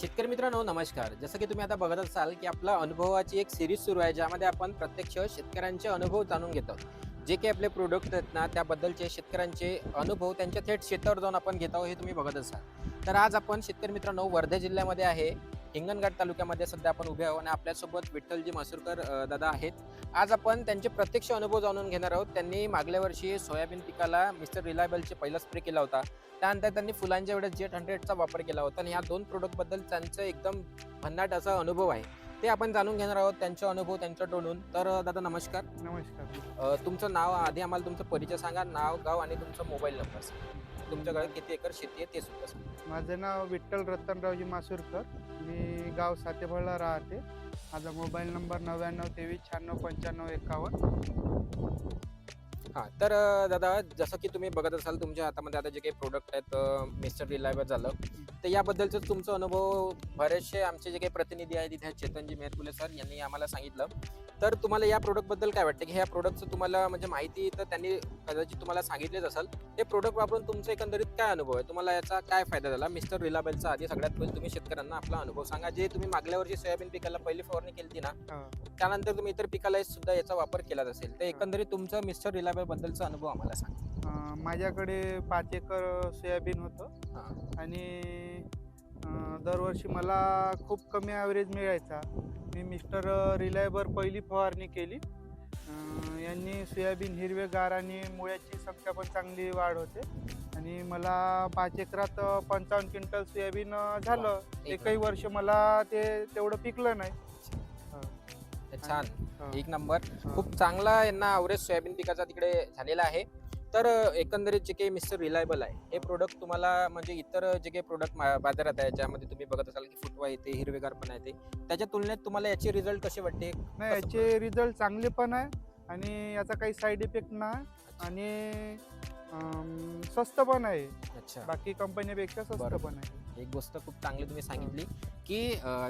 शेतकरी मित्रांनो नमस्कार. जसं की तुम्ही आता बघत असाल की आपला अनुभवाची एक सिरीज सुरू आहे ज्यामध्ये आपण प्रत्यक्ष शेतकऱ्यांचे अनुभव जाणून घेतो. जे काही आपले प्रोडक्ट आहेत ना त्याबद्दलचे शेतकऱ्यांचे अनुभव त्यांच्या थेट शेतावर जाऊन आपण घेत आहोत हे तुम्ही बघत असाल. तर आज आपण शेतकरी मित्रांनो वर्धा जिल्ह्यामध्ये आहे. हिंगणघाट तालुक्यामध्ये सध्या आपण उभे आहोत आणि आपल्यासोबत विठ्ठलजी मासुरकर दादा आहेत. आज आपण त्यांचे प्रत्यक्ष अनुभव जाणून घेणार आहोत. त्यांनी मागल्या वर्षी सोयाबीन पिकाला मिस्टर रिलायबलचे पहिला स्प्रे केला होता. त्यानंतर त्यांनी फुलांच्या वेळेस जेट हंड्रेडचा वापर केला होता आणि ह्या दोन प्रोडक्टबद्दल त्यांचं एकदम भन्नाट असा अनुभव आहे. ते आपण जाणूण घेणार आहोत त्यांचे अनुभव त्यांच्या तोंडून. तर दादा नमस्कार. नमस्कार. तुमचं नाव आधी आम्हाला तुमचा परिचय सांगा नाव गाव आणि तुमचा मोबाईल नंबर. तुमच्याकडे किती एकर शेती आहे ते सुद्धा सांगा. माझं नाव विठ्ठल रतनरावजी मासुरकर. मी गाव सातेफळला राहते. माझा मोबाईल नंबर नव्याण्णव तेवीस शहाण्णव पंच्याण्णव एकावन्न. हां तर दादा जसं की तुम्ही बघत असाल तुमच्या हातामध्ये आता जे काही प्रोडक्ट आहेत मिस्टर रिलायबल झालं. तर याबद्दलचं तुमचा अनुभव बरेचसे आमचे जे काही प्रतिनिधी आहेत तिथे चेतनजी मेहरकुले सर यांनी आम्हाला सांगितलं. तर तुम्हाला या प्रोडक्टबद्दल काय वाटतं? की ह्या प्रोडक्टचं तुम्हाला म्हणजे माहिती तर त्यांनी कदाचित तुम्हाला सांगितलेच असेल. हे प्रोडक्ट वापरून तुमचा एकंदरीत काय अनुभव आहे? तुम्हाला याचा काय फायदा झाला? मिस्टर रिलायबलचा आधी सगळ्यात पहिले तुम्ही शेतकऱ्यांना आपला अनुभव सांगा. जे तुम्ही मागल्या वर्षी सोयाबीन पिकाला पहिली फवारणी केली ना. त्यानंतर तुम्ही इतर पिकाला सुद्धा याचा वापर केलाच असेल. तर एकंदरीत तुमचं मिस्टर रिलायबल बद्दलचा अनुभव आम्हाला सांगा. माझ्याकडे पाच एकर सोयाबीन होतं. आणि दरवर्षी मला खूप कमी ॲव्हरेज मिळायचा. मी मिस्टर रिलायबर पहिली फवारणी केली. यांनी सोयाबीन हिरवेगार आणि मुळ्याची संख्या पण चांगली वाढ होते. आणि मला पाच एकरात पंचावन्न क्विंटल सोयाबीन झालं. एक एकही वर्ष मला ते तेवढं पिकलं नाही. छान. एक नंबर. खूप चांगला यांना अवरेज सोयाबीन पिकाचा तिकडे झालेला आहे. तर एकंदरीत जे काही मिस्टर रिलायबल आहे हे प्रोडक्ट तुम्हाला म्हणजे इतर जे काही प्रोडक्ट बाजारात आहे ज्यामध्ये तुम्ही बघत असाल की फुटवा येते हिरवेगार पण येते त्याच्या तुलनेत तुम्हाला याचे रिझल्ट कसे वाटते? नाही याचे रिझल्ट चांगले पण आहे आणि याचा काही साईड इफेक्ट नाही आणि स्वस्त पण आहे. अच्छा. बाकी कंपनीपेक्षा स्वस्त. पण आहे. एक गोष्ट खूप चांगली तुम्ही सांगितली की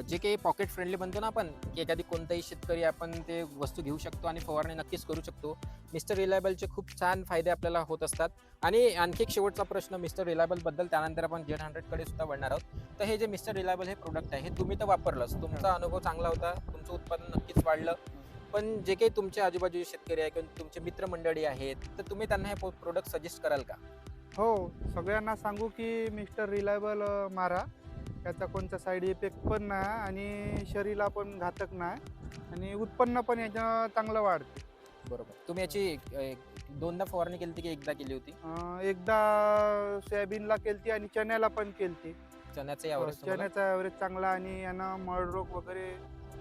जे काही पॉकेट फ्रेंडली म्हणतो ना आपण की एखादी कोणताही शेतकरी आपण ते वस्तू घेऊ शकतो आणि फवारणी नक्कीच करू शकतो. मिस्टर रिलायबलचे खूप छान फायदे आपल्याला होत असतात. आणि आणखी एक शेवटचा प्रश्न मिस्टर रिलायबलबद्दल त्यानंतर आपण जेट हंड्रेडकडे सुद्धा वळणार आहोत. तर हे जे मिस्टर रिलायबल हे प्रोडक्ट आहे हे तुम्ही तर वापरलंच. तुमचा अनुभव चांगला होता तुमचं उत्पादन नक्कीच वाढलं. पण जे काही तुमचे आजूबाजूचे शेतकरी आहे किंवा तुमचे मित्रमंडळी आहेत तर तुम्ही त्यांना हे प्रोडक्ट सजेस्ट कराल का? हो सगळ्यांना सांगू की मिस्टर रिलायबल मारा. याचा कोणता साईड इफेक्ट पण नाही आणि शरीराला पण घातक नाही आणि उत्पन्न पण याचं चांगलं वाढते. बरोबर. तुम्ही याची अ, दोनदा फवारणी केली होती की एकदा केली होती? अं, एकदा सोयाबीनला केलती आणि चण्याला पण केलती. चण्याचं यावर चण्याचा ॲव्हरेज चांगला आणि यांना मळ रोग वगैरे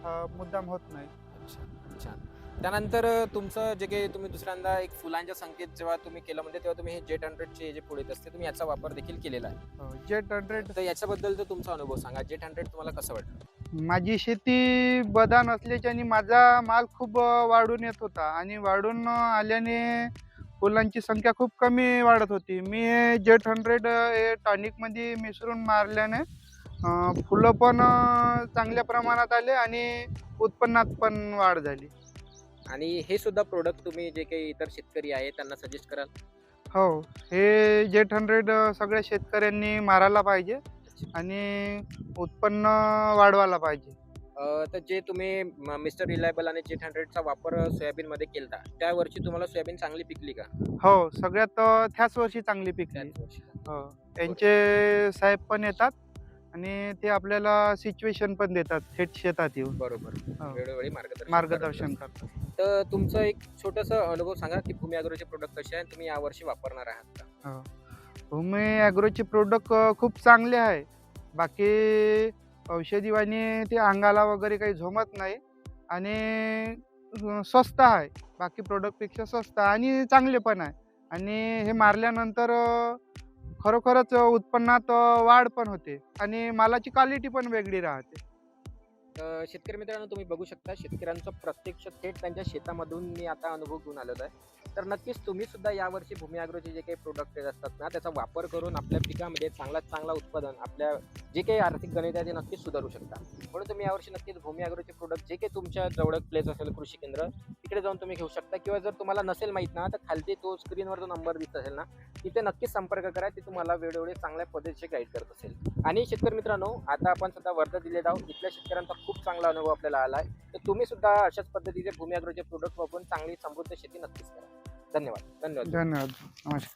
अं, मुद्दाम होत नाही. अच्छा छान. त्यानंतर तुमचं जे काही तुम्ही दुसऱ्यांदा एक फुलांच्या संकेत जेव्हा तुम्ही केलं म्हणजे तेव्हा तुम्ही हे जेट हंड्रेडचे जे पुढे असते तुम्ही याचा वापर देखील केलेला आहे. जेट हंड्रेड तर याच्याबद्दल तर तुमचा अनुभव सांगा. जेट हंड्रेड तुम्हाला कसं वाटलं? माझी शेती बदान असल्याच्याने माझा माल खूप वाढून येत होता आणि वाढून आल्याने फुलांची संख्या खूप कमी वाढत होती. मी जेट हंड्रेड हे टॉनिकमध्ये मिसळून मारल्याने अ, फुलं पण अ, चांगल्या प्रमाणात आले आणि उत्पन्नात पण वाढ झाली. आणि हे सुद्धा प्रोडक्ट तुम्ही जे काही इतर शेतकरी आहे त्यांना सजेस्ट कराल? हो हे जेट हंड्रेड सगळ्या शेतकऱ्यांनी मारायला पाहिजे आणि उत्पन्न वाढवायला पाहिजे. तर जे तुम्ही मिस्टर रिलायबल आणि जेट हंड्रेडचा वापर सोयाबीन मध्ये केला त्या वर्षी तुम्हाला सोयाबीन चांगली पिकली का? हो सगळ्यात त्याच वर्षी चांगली पिकली. हो त्यांचे साहेब पण येतात. आणि ते आपल्याला सिच्युएशन पण देतात थेट शेतात येऊन. बरोबर. हो. वेळोवेळी मार्गदर्शन मार्गदर्शन करत करतात. तर तुमचं एक छोटस अनुभव सांगा की भूमी अग्रोचे प्रोडक्ट कसे आहे आणि तुम्ही यावर्षी वापरणार आहात का? भूमी ॲग्रोचे प्रोडक्ट खूप चांगले आहे. बाकी औषधीवाणी ते अंगाला वगैरे काही झोमत नाही आणि अं, स्वस्त आहे. बाकी प्रोडक्टपेक्षा स्वस्त आहे आणि चांगले पण आहे. आणि हे मारल्यानंतर अं, खरोखरच उत्पन्नात वाढ पण होते आणि मालाची क्वालिटी पण वेगळी राहते. शेतकरी मित्रांनो तुम्ही बघू शकता शेतकऱ्यांचं प्रत्यक्ष थेट त्यांच्या शेतामधून मी आता अनुभव घेऊन आलेलो आहे. तर नक्कीच तुम्ही सुद्धा यावर्षी भूमी आग्रोचे जे काही प्रोडक्ट असतात ना त्याचा वापर करून आपल्या पिकामध्ये चांगला चांगला उत्पादन आपल्या जे काही आर्थिक गणित आहे ते नक्कीच सुधारू शकता. म्हणून तुम्ही यावर्षी नक्कीच भूमी आग्रोचे प्रोडक्ट जे काही तुमच्या जवळ प्लेस असेल कृषी केंद्र तिकडे जाऊन तुम्ही घेऊ शकता. किंवा जर तुम्हाला नसेल माहीत ना तर खालती तो स्क्रीनवर जो नंबर दिसत असेल ना तिथे नक्कीच संपर्क करा ते तुम्हाला वेळोवेळी चांगल्या पद्धतीचे गाईड करत असेल. आणि शेतकरी मित्रांनो आता आपण सध्या वर्धा जिल्ह्यात आहोत. इथल्या शेतकऱ्यांचा खूप चांगला अनुभव आपल्याला आला आहे तर तुम्ही सुद्धा अशाच पद्धतीचे भूमी अग्रोचे प्रोडक्ट वापरून चांगली समृद्ध शेती नक्कीच करा. धन्यवाद. धन्यवाद. धन्यवाद. नमस्कार.